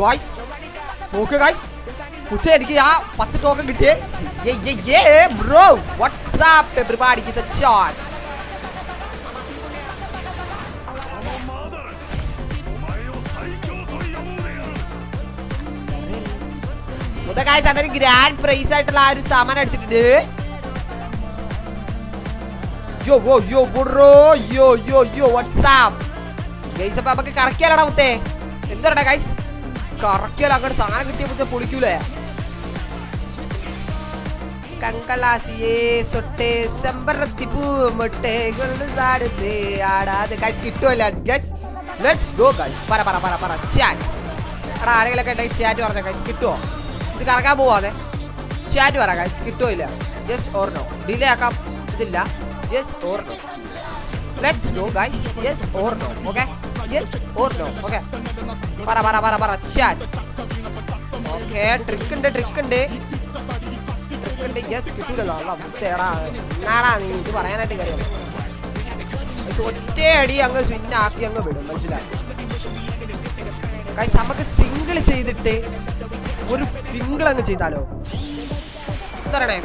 ഗോയ്സ് നോക്കുക ഗോയ്സ് ഉച്ച എനിക്ക് ആ പത്ത് ടോക്കൺ കിട്ടിയേ. ബ്രോ വാട്സ്ആപ്പ് എവരിബാഡി ഇത് ചോട്ട് ഗ്രാൻഡ് പ്രൈസ് ആയിട്ടുള്ള ആ ഒരു സാമാനം അടിച്ചിട്ടുണ്ട്. യോ യോ മുത്തേ. എന്തോടാ ഗൈസ് അങ്ങോട്ട് സാധനം കിട്ടിയ മുത്തേ പൊളിക്കൂലേ? ലെറ്റ്സ് ഗോ പറ പറ പറ പറ. ചാറ്റ് എടാ ചാറ്റ് പറഞ്ഞ ഇത് പോവാതെ. ചാറ്റ് പറ ഇല്ല? ഓർ നോ ഡിലേ ഇതില്ല. Or no let's go or no yes or no okay പറ പറ പറ പറ. ചാറ്റ്. ഓക്കെ ട്രിക്ക് ഉണ്ട് ട്രിക്ക് ഉണ്ട്. ട്രിക്ക് ഉണ്ട്. യെസ് കിട്ടൂലല്ലോ. അല്ല മുത്തേടാ എന്നാടാ നീ. ഇത് പറയാനായിട്ട് കാര്യം ഒറ്റയടി അങ്ങ് സ്വിൻ ആക്കി അങ്ങ് വിടും. മനസ്സിലായി? ഗൈസ് നമുക്ക് സിംഗിൾ ചെയ്തിട്ട് ഒരു ഫിംഗിൾ അങ്ങ് ചെയ്താലോ? എന്താ പറയണേ?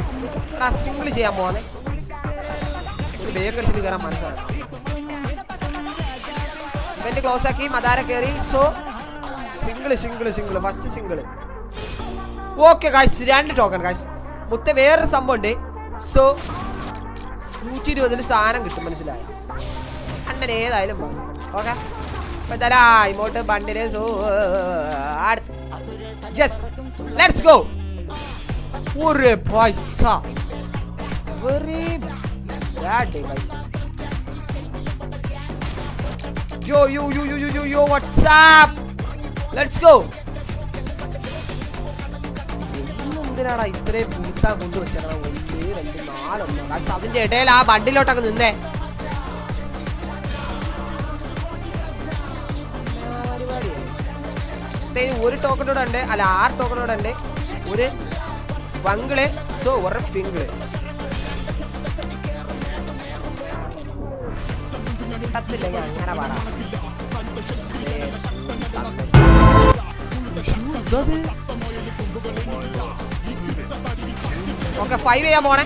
എടാ സിംഗിൾ ചെയ്യാൻ പോവാന്നെ. ഒരു ബേക്കടിച്ചിട്ട് കയറാൻ മനസ്സിലാണ് ഇവന്റ് ക്ലോസ് ആക്കി മദാര കയറി so single single single first single okay കാശ് രണ്ട് ടോക്കൺ കാശ് മുത്ത വേറൊരു സംഭവം ഉണ്ട് സോ നൂറ്റി ഇരുപതിൽ സാധനം കിട്ടും മനസ്സിലായ? അണ്ണൻ ഏതായാലും മതി ഓക്കെ അപ്പൊ തരാ ഇങ്ങോട്ട് bundle so yes let's go ഒരു പൈസ. Very. Bad day guys yo, yo, yo, yo, yo, yo, what's up? Let's go. എന്തിനാടാ ഇത്രയും പൂട്ടാ കൊണ്ടുവച്ചാ ഒന്ന് രണ്ട് നാലൊന്നോ അതിന്റെ ഇടയിൽ ആ ബണ്ടിലോട്ടൊക്കെ നിന്നേ. ഒരു ടോക്കൺ കൂടെ ഉണ്ട്. അല്ല ആറ് ടോക്കൺ കൂടെ ഉണ്ട്. ഒരു വങ്കിൾ സോ ഒരു ഫിംഗിൾ കിട്ടത്തില്ലെങ്കിൽ അങ്ങനെ പറ. ഓക്കെ ഫൈവ് ചെയ്യാൻ പോണേ.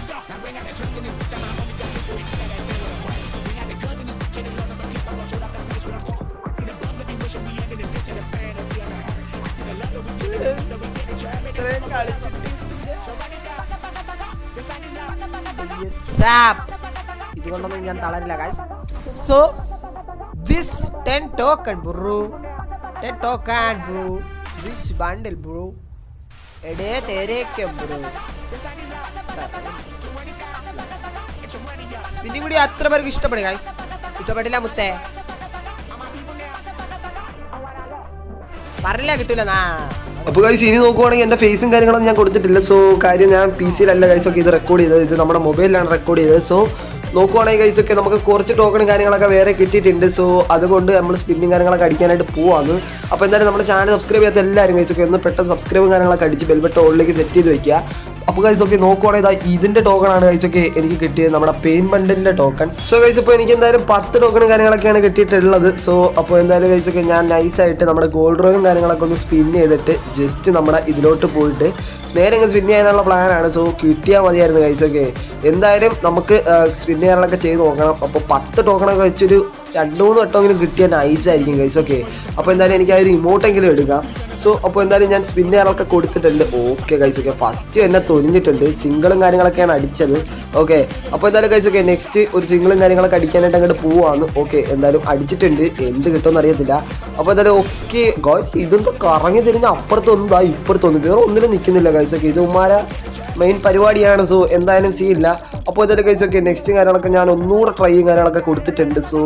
ഇതുകൊണ്ടൊന്നും ഞാൻ തളരില്ല guys so This bundle bro. Bro ten token bro. This bundle bro എടേ തേരേക്കും ബ്രോ സ്പിന്നിങ് കൂടി അത്ര പേർക്ക് ഇഷ്ടപ്പെടും ഗൈസ് ഇഷ്ടപ്പെട്ടില്ല മുത്തേ. പറഞ്ഞില്ല കിട്ടില്ല നാ. അപ്പോൾ ഗൈസ് ഇനി നോക്കുവാണെങ്കിൽ എന്റെ ഫേസും കാര്യങ്ങളൊന്നും ഞാൻ കൊടുത്തിട്ടില്ല. സോ കാര്യം ഞാൻ പി സിയിലല്ല ഗൈസ് ഒക്കെ ഇത് റെക്കോർഡ് ചെയ്തത്. ഇത് നമ്മുടെ മൊബൈലിലാണ് റെക്കോർഡ് ചെയ്തത്. സോ നോക്കുവാണെങ്കിൽ ഒക്കെ നമുക്ക് കുറച്ച് ടോക്കണും കാര്യങ്ങളൊക്കെ വേറെ കിട്ടിയിട്ടുണ്ട്. സോ അതുകൊണ്ട് നമ്മൾ സ്പിന്നിങ് കാര്യങ്ങളൊക്കെ അടിക്കാനായിട്ട് പോവാണ് അപ്പോൾ എന്തായാലും നമ്മുടെ ചാനൽ സബ്സ്ക്രൈബ് ചെയ്യാത്ത എല്ലാവരും ഒക്കെ ഒന്ന് പെട്ടെന്ന് സബ്സ്ക്രൈബും കാര്യങ്ങളൊക്കെ അടിച്ച് ബെൽബട്ട് ഓളിലേക്ക് സെറ്റ് ചെയ്ത് വെക്കുക. അപ്പോൾ ഒക്കെ നോക്കുവാണെങ്കിൽ ഇതാ ടോക്കൺ ആണ് കഴിച്ചൊക്കെ എനിക്ക് കിട്ടിയത് നമ്മുടെ പെയിൻ ബണ്ടിന്റെ ടോക്കൺ സോ കഴിച്ചപ്പോൾ എനിക്ക് എന്തായാലും പത്ത് ടോക്കണും കാര്യങ്ങളൊക്കെയാണ് കിട്ടിയിട്ടുള്ളത്. സോ അപ്പോൾ എന്തായാലും കഴിച്ചൊക്കെ ഞാൻ നൈസായിട്ട് നമ്മുടെ ഗോൾഡ് റോയും കാര്യങ്ങളൊക്കെ ഒന്ന് സ്പിൻ ചെയ്തിട്ട് ജസ്റ്റ് നമ്മുടെ ഇതിലോട്ട് പോയിട്ട് നേരെ അങ്ങ് സ്പിൻ ചെയ്യാനുള്ള പ്ലാനാണ് സോ കിട്ടിയാൽ മതിയായിരുന്നു കഴിച്ചൊക്കെ എന്തായാലും നമുക്ക് സ്പിൻ ചെയ്യാനുള്ളതൊക്കെ ചെയ്ത് നോക്കണം. അപ്പോൾ പത്ത് ടോക്കണൊക്കെ വെച്ചൊരു രണ്ട് മൂന്ന് വട്ടമെങ്കിലും കിട്ടിയാൽ നൈസ് ആയിരിക്കും ഗൈസ് ഓക്കെ അപ്പോൾ എന്തായാലും എനിക്ക് ആ ഒരു ഇമോട്ടെങ്കിലും എടുക്കാം. സോ അപ്പോൾ എന്തായാലും ഞാൻ സ്പിന്നറൊക്കെ കൊടുത്തിട്ടുണ്ട്. ഓക്കെ ഗൈസ് ഓക്കെ ഫസ്റ്റ് എന്നെ തൊലിഞ്ഞിട്ടുണ്ട്. സിംഗിളും കാര്യങ്ങളൊക്കെയാണ് അടിച്ചത്. ഓക്കെ അപ്പോൾ എന്തായാലും കഴിച്ചു ഓക്കെ നെക്സ്റ്റ് ഒരു സിംഗിളും കാര്യങ്ങളൊക്കെ അടിക്കാനായിട്ട് അങ്ങോട്ട് പോവാന്ന്. ഓക്കെ എന്തായാലും അടിച്ചിട്ടുണ്ട്. എന്ത് കിട്ടുമെന്ന് അറിയത്തില്ല. അപ്പോൾ എന്തായാലും ഓക്കെ ഗോയ്സ് ഇതൊന്നും കറങ്ങി തിരിഞ്ഞ് അപ്പുറത്തൊന്നും ഇതാ ഇപ്പുറത്തൊന്നും വേറെ ഒന്നിലും നിൽക്കുന്നില്ല ഓക്കെ ഇത് ഉമ്മാര മെയിൻ പരിപാടിയാണ് സോ എന്തായാലും സീനില്ല അപ്പോൾ എന്തായാലും കഴിച്ചു ഓക്കെ നെക്സ്റ്റ് കാര്യങ്ങളൊക്കെ ഞാൻ ഒന്നുകൂടെ ട്രൈയും കാര്യങ്ങളൊക്കെ കൊടുത്തിട്ടുണ്ട് സോ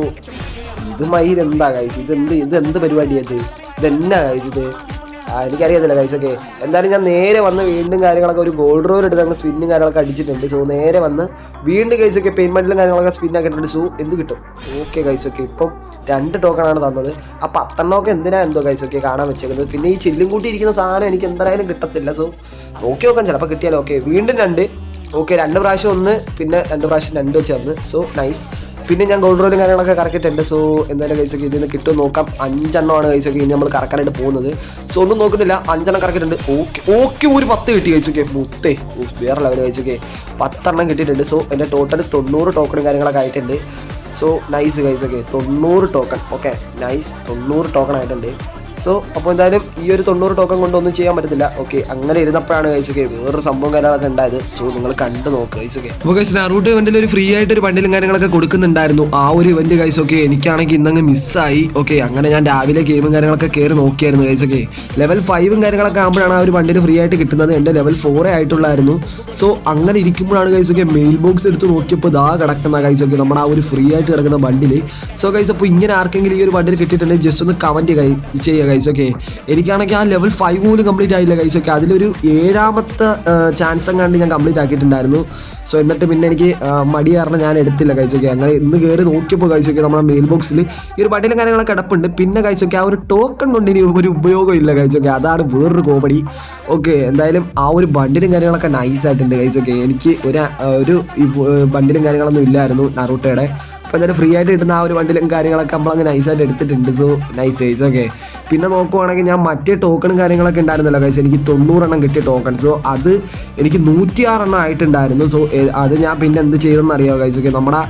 ഇത് മയിൽ എന്താ കഴിച്ചു ഇത് എന്ത് ഇത്? എന്ത് പരിപാടിയത് ഇതെന്നാ കഴിച്ചത് ഇത്? എനിക്കറിയത്തില്ല കൈസ് ഒക്കെ. എന്തായാലും ഞാൻ നേരെ വന്ന് വീണ്ടും കാര്യങ്ങളൊക്കെ ഒരു ഗോൾഡ് റോൾ എടുത്ത് അങ്ങ് സ്പിന്നും കാര്യങ്ങളൊക്കെ അടിച്ചിട്ടുണ്ട്. സോ നേരെ വന്ന് വീണ്ടും കൈസ് ഒക്കെ പേയ്മെന്റിലും കാര്യങ്ങളൊക്കെ സ്പിൻ ആക്കിയിട്ടുണ്ട്. സോ എന്ത് കിട്ടും? ഓക്കെ കൈസ് ഒക്കെ. ഇപ്പം രണ്ട് ടോക്കണാണ് തന്നത്. ആ പത്തെണ്ണമൊക്കെ എന്തിനാ എന്തോ കൈസ് ഒക്കെ കാണാൻ വെച്ചേക്കുന്നത്? പിന്നെ ഈ ചില്ലും കൂട്ടി ഇരിക്കുന്ന സാധനം എനിക്ക് എന്തായാലും കിട്ടത്തില്ല. സോ നോക്കി നോക്കാം. ചിലപ്പോൾ കിട്ടിയാലോ ഓക്കെ വീണ്ടും രണ്ട്. ഓക്കെ രണ്ട് പ്രാവശ്യം ഒന്ന് പിന്നെ രണ്ട് പ്രാവശ്യം രണ്ട് വെച്ച് തന്ന് സോ നൈസ് പിന്നെ ഞാൻ ഗോൾഡ് റോയിലും കാര്യങ്ങളൊക്കെ കറക്കിയിട്ടുണ്ട് സോ എന്തായാലും കൈസൊക്കെ ഇതിൽ നിന്ന് കിട്ടും നോക്കാം. അഞ്ചെണ്ണമാണ് കൈസൊക്കെ ഇനി നമ്മൾ കറക്കാനായിട്ട് പോകുന്നത്. സോ ഒന്നും നോക്കുന്നില്ല. അഞ്ചെണ്ണം കറക്കിയിട്ടുണ്ട് ഓക്കെ ഓക്കെ ഒരു പത്ത് കിട്ടി കൈസൊക്കെ മുത്തേ. വേറെ ലെവൽ കൈസൊക്കെ പത്തെണ്ണം കിട്ടിയിട്ടുണ്ട്. സോ എന്റെ ടോട്ടൽ തൊണ്ണൂറ് ടോക്കണും കാര്യങ്ങളൊക്കെ ആയിട്ടുണ്ട്. സോ നൈസ് കൈസൊക്കെ തൊണ്ണൂറ് ടോക്കൺ ഓക്കെ നൈസ് തൊണ്ണൂറ് ടോക്കൺ ആയിട്ടുണ്ട്. സോ അപ്പോൾ എന്തായാലും ഈ ഒരു തൊണ്ണൂറ് ടോക്കൺ കൊണ്ടൊന്നും ചെയ്യാൻ പറ്റത്തില്ല. ഓക്കെ അങ്ങനെ ഇരുന്നപ്പോഴാണ് കഴിച്ചൊക്കെ വേറൊരു സംഭവം കാര്യങ്ങളൊക്കെ ഉണ്ടായത്. സോ നിങ്ങൾ കണ്ടു നോക്ക് കഴിച്ചൊക്കെ അപ്പോൾ കഴിച്ച് നറൂട്ട് ഇവന്റിൽ ഒരു ഫ്രീ ആയിട്ട് ഒരു ബണ്ടിലും കാര്യങ്ങളൊക്കെ കൊടുക്കുന്നുണ്ടായിരുന്നു. ആ ഒരു ഇവന്റ് കഴിച്ചൊക്കെ എനിക്കാണെങ്കിൽ ഇന്നങ്ങ് മിസ്സായി ഓക്കെ അങ്ങനെ ഞാൻ രാവിലെ ഗെയിമും കാര്യങ്ങളൊക്കെ കയറി നോക്കിയായിരുന്നു കഴിച്ചൊക്കെ ലെവൽ ഫൈവും കാര്യങ്ങളൊക്കെ ആകുമ്പോഴാണ് ആ ഒരു വണ്ടിയിൽ ഫ്രീ ആയിട്ട് കിട്ടുന്നത്. എന്റെ ലെവൽ ഫോറേ ആയിട്ടുള്ളായിരുന്നു. സോ അങ്ങനെ ഇരിക്കുമ്പോഴാണ് കഴിച്ചൊക്കെ മെയിൽ ബോക്സ് എടുത്ത് നോക്കിയപ്പോൾ ദാ കിടക്കുന്ന കഴിച്ചൊക്കെ നമ്മുടെ ആ ഒരു ഫ്രീ ആയിട്ട് കിടക്കുന്ന ബണ്ടിൽ സോ കഴിച്ചപ്പോൾ ഇങ്ങനെ ആർക്കെങ്കിലും ഈ ഒരു ബണ്ടിൽ കിട്ടിയിട്ടുണ്ടെങ്കിൽ ജസ്റ്റ് ഒന്ന് കമന്റ് ചെയ്യുക ഗൈസ് ഓക്കെ എനിക്കാണെങ്കിൽ ആ ലെവൽ ഫൈവ് പോലും കംപ്ലീറ്റ് ആയില്ല ഗൈസ് ഓക്കെ അതിലൊരു ഏഴാമത്തെ ചാൻസ് എങ്ങാണ്ട് ഞാൻ കംപ്ലീറ്റ് ആക്കിയിട്ടുണ്ടായിരുന്നു. സോ എന്നിട്ട് പിന്നെ എനിക്ക് മടി കാരണം ഞാൻ എടുത്തില്ല കഴിച്ചൊക്കെ അങ്ങനെ ഇന്ന് കയറി നോക്കിയപ്പോൾ കഴിച്ചൊക്കെ നമ്മുടെ മെയിൽ ബോക്സിൽ ഈ ഒരു പടിയിലും കാര്യങ്ങളൊക്കെ കിടപ്പുണ്ട്. പിന്നെ കഴിച്ചൊക്കെ ആ ഒരു ടോക്കൺ കൊണ്ട് ഇനി ഒരു ഉപയോഗം ഇല്ല കഴിച്ചൊക്കെ അതാണ് വേറൊരു കോമഡി ഓക്കെ എന്തായാലും ആ ഒരു ബണ്ടിലും കാര്യങ്ങളൊക്കെ നൈസ് ആയിട്ടുണ്ട് കഴിച്ചൊക്കെ എനിക്ക് ഒരു ഒരു ബണ്ടിലും കാര്യങ്ങളൊന്നും ഇല്ലായിരുന്നു നറൂട്ടയുടെ അപ്പോൾ എന്തായാലും ഫ്രീ ആയിട്ട് കിട്ടുന്ന ആ ഒരു വണ്ടിയിലും കാര്യങ്ങളൊക്കെ നമ്മളങ്ങ് നൈസായിട്ട് എടുത്തിട്ടുണ്ട്. സോ നൈസ് നൈസ് ഓക്കെ പിന്നെ നോക്കുവാണെങ്കിൽ ഞാൻ മറ്റേ ടോക്കണും കാര്യങ്ങളൊക്കെ ഉണ്ടായിരുന്നല്ലോ കഴിച്ചാൽ എനിക്ക് തൊണ്ണൂറെണ്ണം കിട്ടിയ ടോക്കൺ സോ അത് എനിക്ക് നൂറ്റിയാറെണ്ണം ആയിട്ടുണ്ടായിരുന്നു. സോ അത് ഞാൻ പിന്നെ എന്ത് ചെയ്തെന്ന് അറിയാമോ കഴിച്ചു ഓക്കെ നമ്മുടെ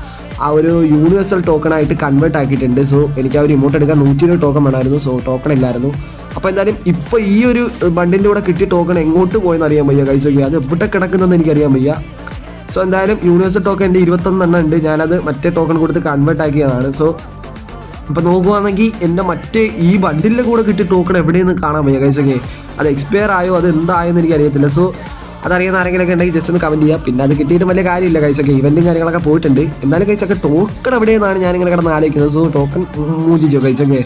ആ ഒരു യൂണിവേഴ്സൽ ടോക്കൺ ആയിട്ട് കൺവേർട്ട് ആക്കിയിട്ടുണ്ട്. സോ എനിക്ക് ആ ഒരു ഇമോട്ട് എടുക്കാൻ നൂറ്റി ഇരുപത് ടോക്കൺ വേണമായിരുന്നു. സോ ടോക്കൺ ഇല്ലായിരുന്നു. അപ്പോൾ എന്തായാലും ഇപ്പോൾ ഈ ഒരു ബണ്ടിന്റെ കൂടെ കിട്ടിയ ടോക്കൺ എങ്ങോട്ട് പോയെന്ന് അറിയാൻ വയ്യ കഴിച്ചൊക്കെ അത് എവിടെ കിടക്കുന്നതെന്ന് എനിക്കറിയാൻ വയ്യ. സോ എന്തായാലും യൂണിവേഴ്സൽ ടോക്കൺ എന്റെ ഇരുപത്തൊന്നെണ്ണം ഉണ്ട് ഞാനത് മറ്റേ ടോക്കൺ കൊടുത്ത് കൺവേർട്ട് ആക്കിയതാണ് സോ ഇപ്പം നോക്കുവാണെങ്കിൽ എന്റെ മറ്റേ ഈ ബണ്ടിലിന്റെ കൂടെ കിട്ടിയ ടോക്കൺ എവിടെയെന്ന് കാണാൻ വയ്യ കൈസൊക്കെ അത് എക്സ്പയർ ആയോ അത് എന്തായെന്ന് എനിക്ക് അറിയത്തില്ല സോ അതറിയുന്ന ആരെങ്കിലൊക്കെ ഉണ്ടെങ്കിൽ ജസ്റ്റ് ഒന്ന് കമന്റ് ചെയ്യുക പിന്നെ അത് കിട്ടിയിട്ട് വലിയ കാര്യമില്ല കൈസൊക്കെ ഇവന്റും കാര്യങ്ങളൊക്കെ പോയിട്ടുണ്ട് എന്നാലും കൈസൊക്കെ ടോക്കൺ എവിടെയെന്നാണ് ഞാനിങ്ങനെ കിടന്ന് ആലോചിക്കുന്നത് സോ ടോക്കൺ മൂജിച്ചോ കൈസൊക്കെ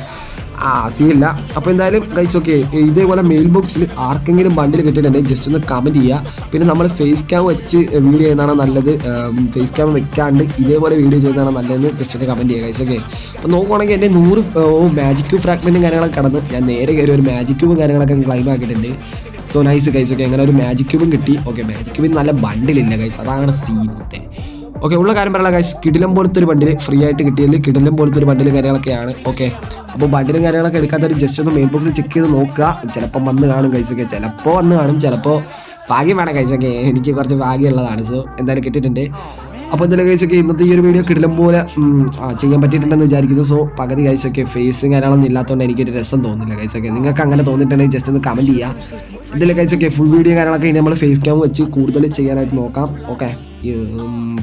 ആ സീനില്ല അപ്പോൾ എന്തായാലും ഗൈസ് ഓക്കെ ഇതേപോലെ മെയിൽ ബോക്സിൽ ആർക്കെങ്കിലും ബണ്ടിൽ കിട്ടിയിട്ടുണ്ടെങ്കിൽ ജസ്റ്റ് ഒന്ന് കമന്റ് ചെയ്യുക പിന്നെ നമ്മൾ ഫേസ് ക്യാം വെച്ച് വീഡിയോ ചെയ്യുന്നതാണ് നല്ലത്. ഫേസ് ക്യാം വെക്കാണ്ട് ഇതേപോലെ വീഡിയോ ചെയ്യുന്നതാണ് നല്ലതെന്ന് ജസ്റ്റ് ഒന്ന് കമന്റ് ചെയ്യുക ഗൈസ് ഓക്കെ അപ്പോൾ നോക്കുവാണെങ്കിൽ എന്റെ നൂറ് മാജിക് ഫ്രാഗ്മെന്റും കാര്യങ്ങളൊക്കെ കടന്ന് ഞാൻ നേരെ കയറി ഒരു മാജിക് ക്യൂബും കാര്യങ്ങളൊക്കെ ക്ലൈം ആക്കിയിട്ടുണ്ട്. സോ നൈസ് ഗൈസ് ഓക്കെ അങ്ങനെ ഒരു മാജിക് ക്യൂബും കിട്ടി. ഓക്കെ മാജിക് ക്യൂബിന് നല്ല ബണ്ടിലില്ല ഗൈസ് അതാണ് സീനത്തെ ഓക്കെ ഉള്ള കാര്യം പറയാം കാശ് കിടിലം പോലത്തെ ഒരു ബണ്ടിൽ ഫ്രീ ആയിട്ട് കിട്ടിയതിൽ കിടിലം പോലത്തെ ഒരു ബണ്ടിൽ കാര്യങ്ങളൊക്കെയാണ്. ഓക്കെ അപ്പോൾ ബണ്ടിലും കാര്യങ്ങളൊക്കെ എടുക്കാത്തൊരു ജസ്റ്റ് ഒന്ന് മെയിൻ ബോക്സിൽ ചെക്ക് ചെയ്ത് നോക്കുക. ചിലപ്പോൾ വന്ന് കാണും കഴിച്ചൊക്കെ ചിലപ്പോൾ വന്ന് കാണും ചിലപ്പോൾ ഭാഗ്യം വേണം കഴിച്ചൊക്കെ എനിക്ക് കുറച്ച് ഭാഗ്യമുള്ളതാണ്. സോ എന്തായാലും കിട്ടിയിട്ടുണ്ട്. അപ്പോൾ എന്തായാലും കഴിച്ചൊക്കെ ഇന്നത്തെ ഈ ഒരു വീഡിയോ കിടിലം പോലെ ചെയ്യാൻ പറ്റിയിട്ടുണ്ടെന്ന് വിചാരിക്കുന്നു. സോ പകുതി കഴിച്ചൊക്കെ ഫേസും കാര്യങ്ങളൊന്നും ഇല്ലാത്തതുകൊണ്ട് എനിക്കൊരു രസം തോന്നുന്നില്ല കഴിച്ചൊക്കെ നിങ്ങൾക്ക് അങ്ങനെ തോന്നിയിട്ടുണ്ടെങ്കിൽ ജസ്റ്റ് ഒന്ന് കമന്റ് ചെയ്യുക. എന്തെങ്കിലും കഴിച്ചൊക്കെ ഫുൾ വീഡിയോ കാര്യങ്ങളൊക്കെ ഇനി നമ്മൾ ഫേസ് ക്യാം വെച്ച് കൂടുതൽ ചെയ്യാനായിട്ട് നോക്കാം. ഓക്കെ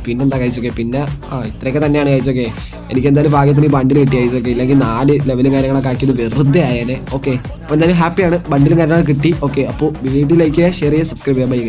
പിന്നെന്താ കഴിച്ചൊക്കെ പിന്നെ ആ ഇത്രയൊക്കെ തന്നെയാണ് കഴിച്ചൊക്കെ എനിക്ക് എന്തായാലും ഭാഗ്യത്തിന് ഈ ബണ്ടിൽ കിട്ടി കഴിച്ചൊക്കെ ഇല്ലെങ്കിൽ നാല് ലെവലും കാര്യങ്ങളൊക്കെ ആക്കിയത് വെറുതെ ആയേനെ. ഓക്കെ. അപ്പോൾ എന്തായാലും ഹാപ്പിയാണ്. ബണ്ടിലും കാര്യങ്ങളൊക്കെ കിട്ടി. ഓക്കെ. അപ്പോൾ വീഡിയോ ലൈക്ക് ചെയ്യുക ഷെയർ ചെയ്യുക സബ്സ്ക്രൈബ് ചെയ്യാൻ ബൈ